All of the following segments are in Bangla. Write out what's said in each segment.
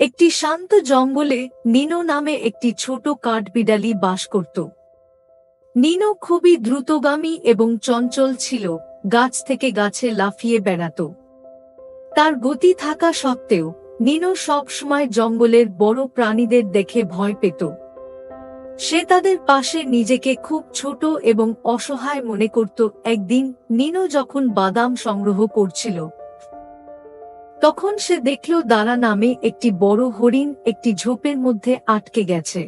একটি শান্ত জঙ্গলে নিনো নামে একটি ছোট কাঠবিড়ালি বাস করত। নিনো খুবই দ্রুতগামী এবং চঞ্চল ছিল, গাছ থেকে গাছে লাফিয়ে বেড়াত। তার গতি থাকা সত্ত্বেও, নিনো সবসময় জঙ্গলের বড় প্রাণীদের দেখে ভয় পেত। সে তাদের পাশে নিজেকে খুব ছোট এবং অসহায় মনে করত। একদিন, নিনো যখন বাদাম সংগ্রহ করছিল তখন সে দেখল দারা নামে একটি বড় হরিণ একটি ঝোপের মধ্যে আটকে গেছে।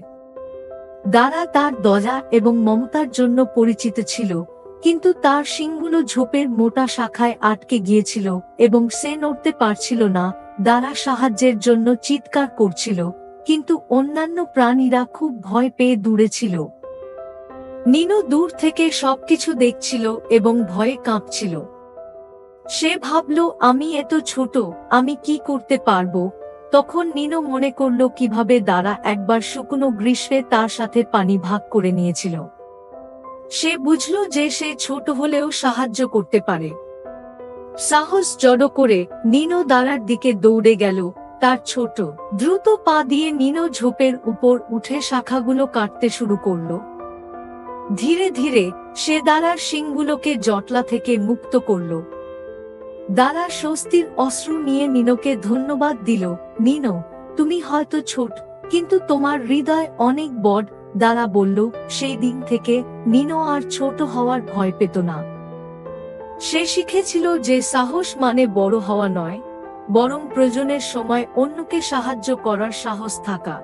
দারা তার দয়া এবং মমতার জন্য পরিচিত ছিল, কিন্তু তার শিংগুলো ঝোপের মোটা শাখায় আটকে গিয়েছিল এবং সে নড়তে পারছিল না, দারা সাহায্যের জন্য চিৎকার করছিল, কিন্তু অন্যান্য প্রাণীরা খুব ভয় পেয়ে দূরে ছিল। নিনো দূর থেকে সবকিছু দেখছিল এবং ভয়ে কাঁপছিল। সে ভাবল, আমি এত ছোট, আমি কি করতে পারব? তখন নিনো মনে করল, কীভাবে দাঁড়া, একবার শুকনো গ্রীষ্মে তার সাথে পানি ভাগ করে নিয়েছিল। সে বুঝল যে সে ছোট হলেও সাহায্য করতে পারে। সাহস জড়ো করে নিনো দাঁড়ার দিকে দৌড়ে গেল, তার ছোট। দ্রুত পা দিয়ে নিনো ঝোপের উপর উঠে শাখাগুলো কাটতে শুরু করল। ধীরে ধীরে সে দাঁড়ার শিংগুলোকে জটলা থেকে মুক্ত করল। দাঁড়া স্বস্তির অশ্রু নিয়ে নিনোকে ধন্যবাদ দিল, নিনো, তুমি হয়তো ছোট, কিন্তু তোমার হৃদয় অনেক বড় দাঁড়া বলল। সেই দিন থেকে নিনো আর ছোট হওয়ার ভয় পেত না। সে শিখেছিল যে সাহস মানে বড় হওয়া নয়, বরং প্রয়োজনের সময় অন্যকে সাহায্য করার সাহস থাকা।